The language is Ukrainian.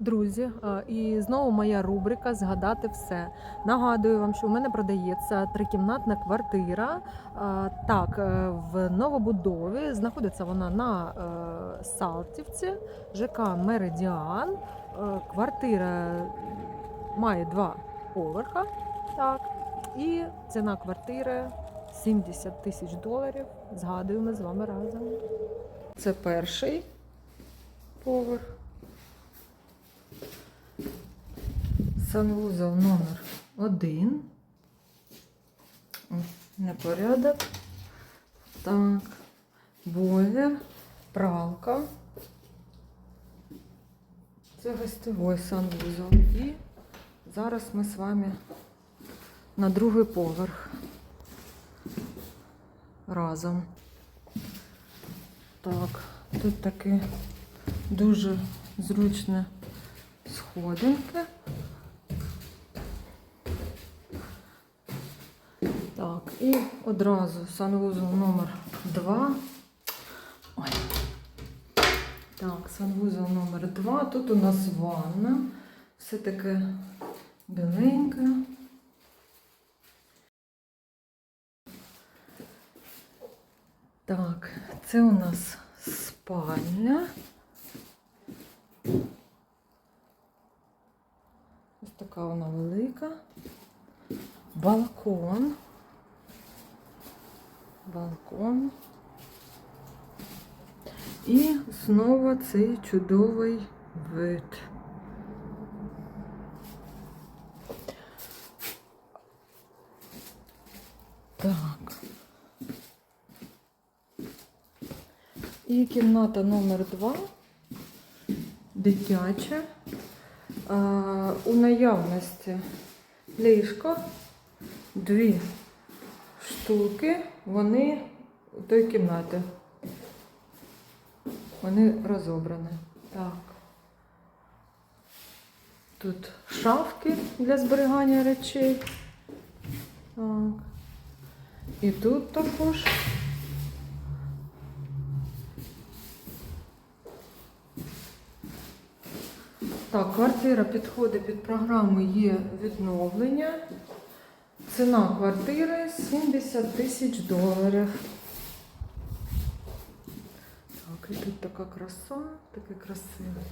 Друзі, е, і знову моя рубрика Згадати все. Нагадую вам, що у мене продається трикімнатна квартира. Е, Так, е, в новобудові знаходиться вона на Салтівці, ЖК Меридіан. Квартира має два поверха. Так, і ціна квартири 70 тисяч доларів. Згадуємо з вами разом. Це перший поверх. Санвузол номер один. О, Непорядок. Так. Бойлер, пралка. Це гостєвий санвузол. І зараз ми з вами на другий поверх разом. Так, тут таке дуже зручне сходинки. Так, і одразу санвузол номер 2. Ой. Так, санвузол номер 2. Тут у нас ванна. Все таке біленьке. Так, це у нас спальня. Ось така вона велика. Балкон. Балкон. І знову цей чудовий вид. Так. І кімната номер 2 дитяча. У наявності ліжко, дві штуки, вони у той кімнаті. Вони розобрані. Так. Тут шафки для зберігання речей. Так. І тут також. Так, квартира підходить під програму є відновлення. Ціна квартири 70 тисяч доларів. Так, і тут така краса, красивий коридор.